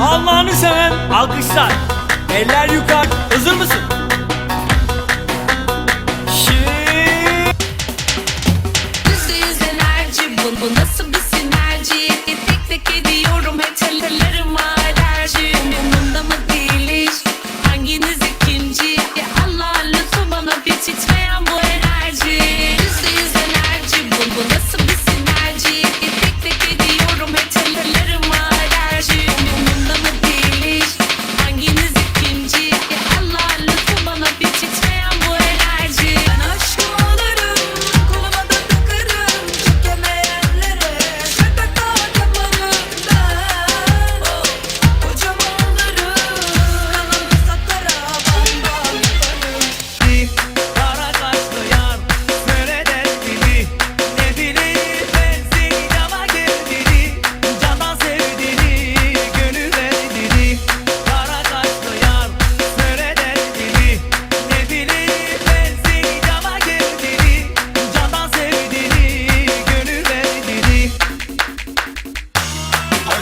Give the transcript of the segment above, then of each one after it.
Allah'ını seven alkışlar. Eller yukarı. Hazır mısın? Şimdi... Yüzde yüz enerji bu, bu nasıl bir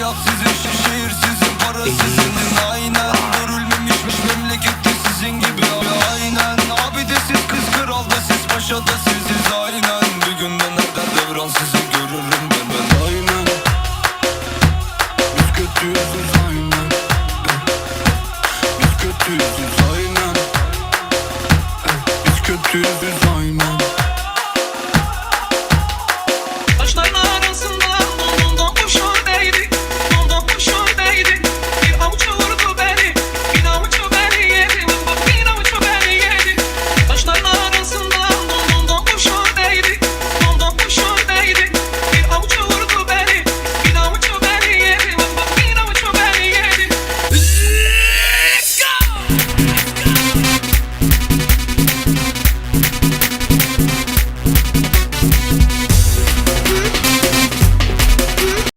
Hayat sizin şehir sizin para sizin Aynen görülmemişmiş memlekette sizin gibi. Aynen. Abi de siz kız kral da siz paşa da siziz. Aynen. Bir günde nereden devran sizi görürüm ben ben. Aynen. Biz kötüyüz aynen Biz kötüyüz.